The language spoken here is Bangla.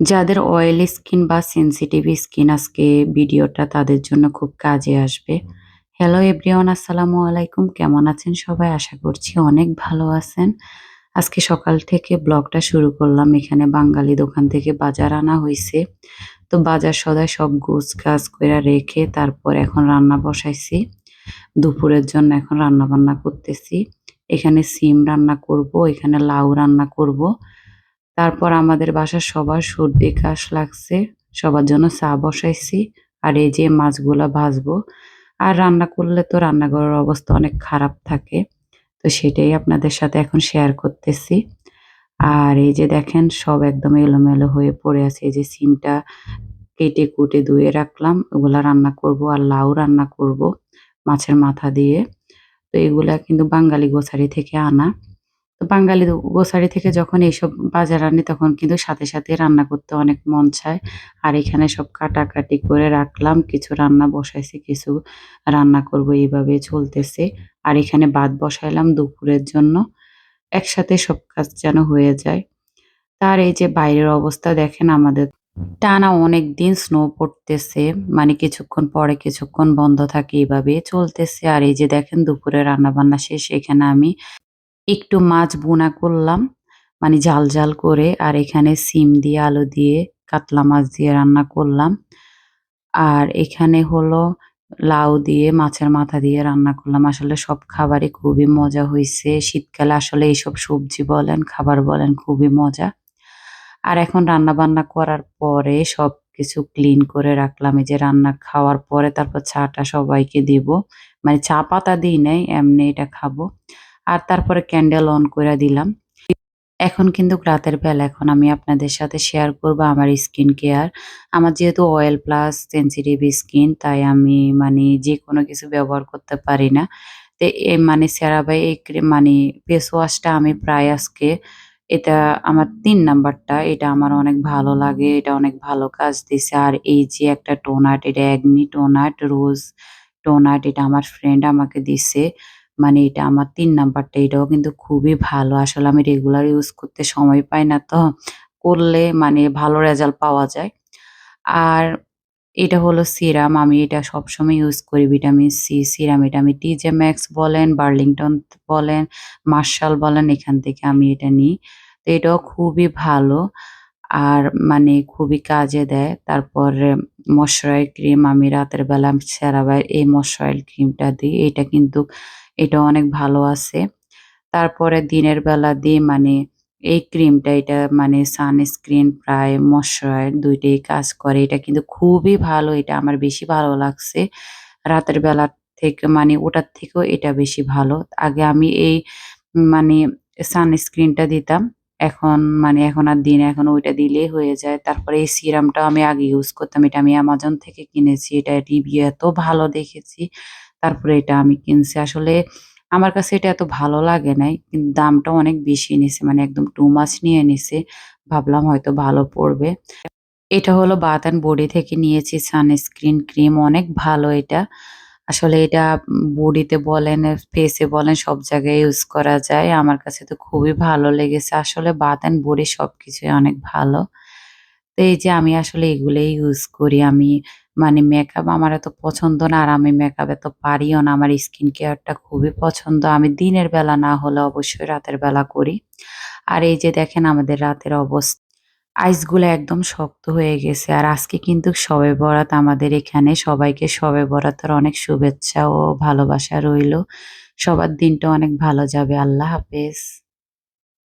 যাদের অয়েলি স্কিন বা সেনসিটিভ স্কিন আজকে ভিডিওটা তাদের জন্য খুব কাজে আসবে। হ্যালো এভরিওয়ান আসসালামু আলাইকুম কেমন আছেন সবাই আশা করছি অনেক ভালো আছেন। আজকে সকাল থেকে ব্লগটা শুরু করলাম এখানে বাঙালি দোকান থেকে বাজার আনা হয়েছে তো বাজার সদায় সব গোছ গাছ কইরা রেখে তারপর এখন রান্না বসাইছি। দুপুরের জন্য এখন রান্না বান্না করতেছি। এখানে সিম রান্না করব, এখানে লাউ রান্না করব। তারপর আমাদের বাসার সবার সর্দি, কাশ লাগছে। সবার জন্য চা বসাইছি। আর এই যে মাছগুলা ভাজবো। আর রান্না করলে তো রান্নাঘরের অবস্থা অনেক খারাপ থাকে। তো সেটাই আপনাদের সাথে এখন শেয়ার করতেছি। আর এই যে দেখেন, সব একদম এলোমেলো হয়ে পড়ে আছে। এই যে সিমটা কেটে কুটে ধুয়ে রাখলাম। ওগুলা রান্না করব আর লাউ রান্না করব মাছের মাথা দিয়ে। তো এগুলা কিন্তু বাঙালি গোছারি থেকে আনা। তো বাঙালি গোসারি থেকে যখন এইসব বাজার আনি তখন কিন্তু সাথে, সাথে রান্না করতে অনেক মন চায়। আর এখানে সব কাটাকাটি করে রাখলাম। কিছু রান্না বসাইছি, কিছু রান্না করব এইভাবে চলতেছে। আর এখানে ভাত বসাইলাম দুপুরের জন্য। একসাথে সব কাজ যেন হয়ে যায়। তার এই যে বাইরের অবস্থা দেখেন আমাদের টানা অনেক দিন স্নো পড়তেছে। মানে কিছুক্ষণ পরে কিছুক্ষণ বন্ধ থাকে এভাবে চলতেছে। আর এই যে দেখেন দুপুরে রান্না বান্না শেষ। এখানে আমি একটু মাছ বোনা করলাম মানে ঝাল ঝাল করে, আর এখানে সিম দিয়ে, আলু দিয়ে, কাতলা মাছ দিয়ে রান্না করলাম। আর এখানে হলো লাউ দিয়ে, মাছের মাথা দিয়ে রান্না করলাম। আসলে সব খাবারই খুবই মজা হয়েছে শীতকালে আসলে এইসব সবজি বলেন, খাবার বলেন, খুবই মজা। আর এখন রান্না বান্না করার পরে সব কিছু ক্লিন করে রাখলাম। এই যে রান্না খাওয়ার পরে তারপর চাটা সবাইকে দিব। মানে চা পাতা দিই নাই, এমনি এটা খাব। আর তারপরে ক্যান্ডেল অন করে দিলাম। এখন কিন্তু রাতের বেলা, এখন আমি আপনাদের সাথে শেয়ার করব আমার স্কিন কেয়ার আমার যেহেতু অয়েল প্লাস সেন্সিটিভ স্কিন তাই আমি মানে যে কোনো কিছু ব্যবহার করতে পারি না। তো এই মানে সেরাবাই এই মানে ফেস ওয়াশটা আমি প্রায় আজকে এটা আমার তিন নাম্বারটা, এটা আমার অনেক ভালো লাগে, এটা অনেক ভালো কাজ দিছে। আর এই যে একটা টোনাট এটা অ্যাগনি টোনাট রোজ টোনাট এটা আমার ফ্রেন্ড আমাকে দিছে। মানে এটা আমার ৩ নাম্বারটা এটাও কিন্তু খুবই ভালো। আসলে আমি রেগুলার ইউজ করতে সময় পাই না তো। করলে মানে ভালো রেজাল্ট পাওয়া যায়। আর এটা হলো সিরাম। আমি এটা সবসময় ইউজ করি ভিটামিন সি সিরাম। এটা আমি টিজে ম্যাক্স বলেন, বার্লিংটন বলেন, মার্শাল বলেন এখান থেকে আমি এটা নিই। তো এটাও খুবই ভালো। আর মানে খুবই কাজে দেয়। তারপর ময়শ্চারাইজ ক্রিম আমি রাতের বেলা সেরাভাই এই ময়শ্চারাইজ ক্রিমটা দিই। এটা কিন্তু এটা অনেক ভালো আছে। তারপরে দিনের বেলা দিয়ে মানে এই ক্রিমটা এটা মানে সানস্ক্রিন প্রায় ময়শ্চারাইজ দুইটাই কাজ করে। এটা কিন্তু খুবই ভালো। এটা আমার বেশি ভালো লাগছে। রাতের বেলা থেকে মানে ওটার থেকেও এটা বেশি ভালো। আগে আমি এই মানে সানস্ক্রিনটা দিতাম। এখন মানে এখন আর দিন এখন ওইটা দিলেই হয়ে যায়। তারপরে এই সিরামটা আমি আগে ইউজ করতাম। এটা আমি অ্যামাজন থেকে কিনেছি। এটা রিভিউ এত ভালো দেখেছি। তারপরে এটা আমি কিনছি। আসলে আমার কাছে এটা এত ভালো লাগে নাই। কিন্তু দামটা অনেক বেশি নিছে। মানে একদম টু মাচ নিয়ে নিছে। ভাবলাম হয়তো ভালো পড়বে। এটা হলো বাথ অ্যান্ড বডি থেকে নিয়েছি সানস্ক্রিন ক্রিম অনেক ভালো এটা। আসলে এটা বডিতে বলেন, ফেসে বলেন সব জায়গায় ইউজ করা যায়। আমার কাছে তো খুবই ভালো লেগেছে। আসলে বাথ অ্যান্ড বডি সবকিছুই অনেক ভালো। তো এই যে আমি আসলে এগুলোই ইউজ করি। আমি মানে মেকআপ আমার এত পছন্দ না আর আমি মেকআপ এত পারিও না। আমার স্কিন কেয়ারটা খুবই পছন্দ। আমি দিনের বেলা না হলে অবশ্যই রাতের বেলা করি। আর এই যে দেখেন আমাদের রাতের অবস্থা। আইসগুলো একদম শক্ত হয়ে গেছে। আর আজকে কিন্তু সবে বরাত আমাদের এখানে। সবাইকে শবে বরাতের অনেক শুভেচ্ছা ও ভালোবাসা রইল। সবার দিনটা অনেক ভালো যাবে। আল্লাহ হাফেজ।